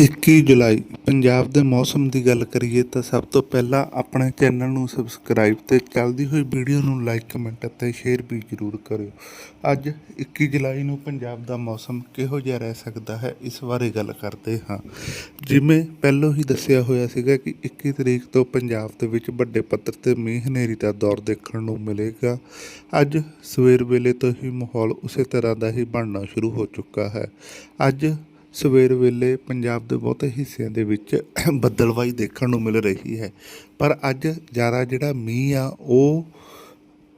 21 ਜੁਲਾਈ, ਪੰਜਾਬ ਦੇ ਮੌਸਮ ਦੀ ਗੱਲ ਕਰੀਏ ਤਾਂ ਸਭ ਤੋਂ ਪਹਿਲਾਂ ਆਪਣੇ ਚੈਨਲ ਨੂੰ ਸਬਸਕ੍ਰਾਈਬ ਤੇ ਚੱਲਦੀ ਹੋਈ ਵੀਡੀਓ ਨੂੰ ਲਾਈਕ ਕਮੈਂਟ ਅਤੇ ਸ਼ੇਅਰ ਵੀ ਜ਼ਰੂਰ ਕਰਿਓ। ਅੱਜ 21 ਜੁਲਾਈ ਨੂੰ ਪੰਜਾਬ ਦਾ ਮੌਸਮ ਕਿਹੋ ਜਿਹਾ ਰਹਿ ਸਕਦਾ ਹੈ, ਇਸ ਬਾਰੇ ਗੱਲ ਕਰਦੇ ਹਾਂ। ਜਿਵੇਂ ਪਹਿਲਾਂ ਹੀ ਦੱਸਿਆ ਹੋਇਆ ਸੀਗਾ ਕਿ 21 ਤਰੀਕ ਤੋਂ ਪੰਜਾਬ ਦੇ ਵਿੱਚ ਵੱਡੇ ਪੱਧਰ ਤੇ ਮੀਂਹ ਹਨੇਰੀ ਦਾ ਦੌਰ ਦੇਖਣ ਨੂੰ ਮਿਲੇਗਾ। ਅੱਜ ਸਵੇਰ ਵੇਲੇ ਤੋਂ ਹੀ ਮਾਹੌਲ ਉਸੇ ਤਰ੍ਹਾਂ ਦਾ ਹੀ ਬਣਨਾ ਸ਼ੁਰੂ ਹੋ ਚੁੱਕਾ ਹੈ। ਅੱਜ ਸਵੇਰ ਵੇਲੇ ਪੰਜਾਬ ਦੇ ਬਹੁਤੇ ਹਿੱਸਿਆਂ ਦੇ ਵਿੱਚ ਬੱਦਲਵਾਈ ਦੇਖਣ ਨੂੰ ਮਿਲ ਰਹੀ ਹੈ। ਪਰ ਅੱਜ ਜ਼ਿਆਦਾ ਜਿਹੜਾ ਮੀਂਹ ਆ, ਉਹ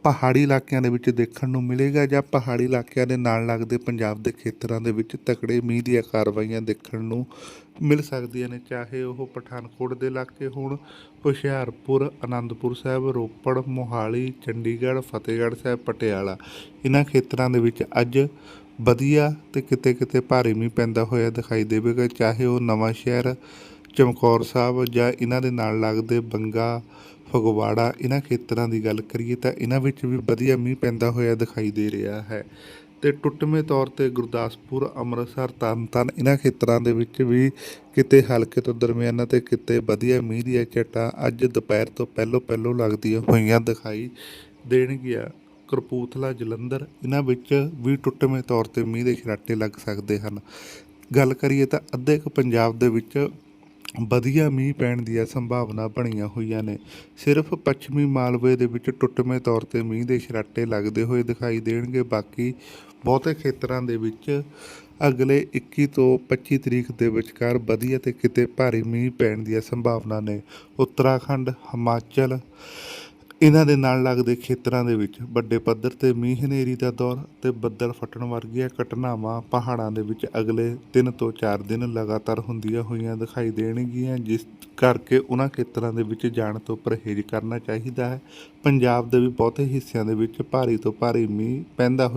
ਪਹਾੜੀ ਇਲਾਕਿਆਂ ਦੇ ਵਿੱਚ ਦੇਖਣ ਨੂੰ ਮਿਲੇਗਾ ਜਾਂ ਪਹਾੜੀ ਇਲਾਕਿਆਂ ਦੇ ਨਾਲ ਲੱਗਦੇ ਪੰਜਾਬ ਦੇ ਖੇਤਰਾਂ ਦੇ ਵਿੱਚ ਤਕੜੇ ਮੀਂਹ ਦੀਆਂ ਕਾਰਵਾਈਆਂ ਦੇਖਣ ਨੂੰ ਮਿਲ ਸਕਦੀਆਂ ਨੇ, ਚਾਹੇ ਉਹ ਪਠਾਨਕੋਟ ਦੇ ਇਲਾਕੇ ਹੋਣ, ਹੁਸ਼ਿਆਰਪੁਰ ਆਨੰਦਪੁਰ ਸਾਹਿਬ, ਰੋਪੜ, ਮੋਹਾਲੀ, ਚੰਡੀਗੜ੍ਹ, ਫਤਿਹਗੜ੍ਹ ਸਾਹਿਬ, ਪਟਿਆਲਾ। ਇਹਨਾਂ ਖੇਤਰਾਂ ਦੇ ਵਿੱਚ ਅੱਜ ਵਧੀਆ ਤੇ ਕਿਤੇ ਕਿਤੇ ਭਾਰੀ ਮੀਂਹ ਪੈਂਦਾ ਹੋਇਆ ਦਿਖਾਈ ਦੇਵੇਗਾ, ਚਾਹੇ ਉਹ ਨਵਾਂ ਸ਼ਹਿਰ ਚਮਕੌਰ ਸਾਹਿਬ ਜਾਂ ਇਹਨਾਂ ਦੇ ਨਾਲ ਲੱਗਦੇ ਬੰਗਾ ਫਗਵਾੜਾ ਇਹਨਾਂ ਖੇਤਰਾਂ ਦੀ ਗੱਲ ਕਰੀਏ ਤਾਂ ਇਹਨਾਂ ਵਿੱਚ ਵੀ ਵਧੀਆ ਮੀਂਹ ਪੈਂਦਾ ਹੋਇਆ ਦਿਖਾਈ ਦੇ ਰਿਹਾ ਹੈ। ਤੇ ਟੁੱਟਵੇਂ ਤੌਰ ਤੇ ਗੁਰਦਾਸਪੁਰ, ਅੰਮ੍ਰਿਤਸਰ ਤਰਨਤਾਰਨ ਇਹਨਾਂ ਖੇਤਰਾਂ ਦੇ ਵਿੱਚ ਵੀ ਕਿਤੇ ਹਲਕੇ ਤੋਂ ਦਰਮਿਆਨਾ ਤੇ ਕਿਤੇ ਵਧੀਆ ਮੀਂਹ ਦੀਆਂ ਝਟਾਂ ਅੱਜ ਦੁਪਹਿਰ ਤੋਂ ਪਹਿਲੋਂ ਪਹਿਲੋਂ ਲੱਗਦੀਆਂ ਹੋਈਆਂ ਦਿਖਾਈ ਦੇਣਗੀਆਂ। ਕਰਪੂਥਲਾ, ਜਲੰਧਰ ਇਹਨਾਂ ਵਿੱਚ ਵੀ ਟੁੱਟਵੇਂ ਤੌਰ ਤੇ ਮੀਂਹ ਦੇ ਛਰਾਟੇ ਲੱਗ ਸਕਦੇ ਹਨ। ਗੱਲ ਕਰੀਏ ਤਾਂ ਅੱਧੇ ਕੁ ਪੰਜਾਬ ਦੇ ਵਿੱਚ ਵਧੀਆ ਮੀਂਹ ਪੈਣ ਦੀਆਂ ਸੰਭਾਵਨਾ ਬਣੀਆਂ ਹੋਈਆਂ ਨੇ। ਸਿਰਫ ਪੱਛਮੀ ਮਾਲਵੇ ਦੇ ਵਿੱਚ ਟੁੱਟਵੇਂ ਤੌਰ ਤੇ ਮੀਂਹ ਦੇ ਛਰਾਟੇ ਲੱਗਦੇ ਹੋਏ ਦਿਖਾਈ ਦੇਣਗੇ। ਬਾਕੀ ਬਹੁਤੇ ਖੇਤਰਾਂ ਦੇ ਵਿੱਚ ਅਗਲੇ 21 ਤੋਂ 25 ਤਰੀਕ ਦੇ ਵਿਚਕਾਰ ਵਧੀਆ ਤੇ ਕਿਤੇ ਭਾਰੀ ਮੀਂਹ ਪੈਣ ਦੀਆਂ ਸੰਭਾਵਨਾ ਨੇ। ਉੱਤਰਾਖੰਡ, ਹਿਮਾਚਲ ਇਹਨਾਂ ਦੇ ਨਾਲ ਲੱਗਦੇ ਖੇਤਰਾਂ ਦੇ ਵਿੱਚ ਵੱਡੇ ਪੱਧਰ ਤੇ ਮੀਂਹ ਹਨੇਰੀ ਦਾ ਦੌਰ ਤੇ ਬੱਦਲ ਫਟਣ ਵਰਗੀਆਂ ਘਟਨਾਵਾਂ ਪਹਾੜਾਂ ਦੇ ਵਿੱਚ ਅਗਲੇ 3 ਤੋਂ 4 ਦਿਨ ਲਗਾਤਾਰ ਹੁੰਦੀਆਂ ਹੋਈਆਂ ਦਿਖਾਈ ਦੇਣਗੀਆਂ, ਜਿਸ ਕਰਕੇ ਉਹਨਾਂ ਖੇਤਰਾਂ ਦੇ ਵਿੱਚ ਜਾਣ ਤੋਂ ਪਰਹੇਜ਼ ਕਰਨਾ ਚਾਹੀਦਾ ਹੈ। ਪੰਜਾਬ ਦੇ ਵੀ ਬਹੁਤੇ ਹਿੱਸਿਆਂ ਦੇ ਵਿੱਚ ਭਾਰੀ ਤੋਂ ਭਾਰੀ ਮੀਂਹ ਪੈਂਦਾ ਹੋਇਆ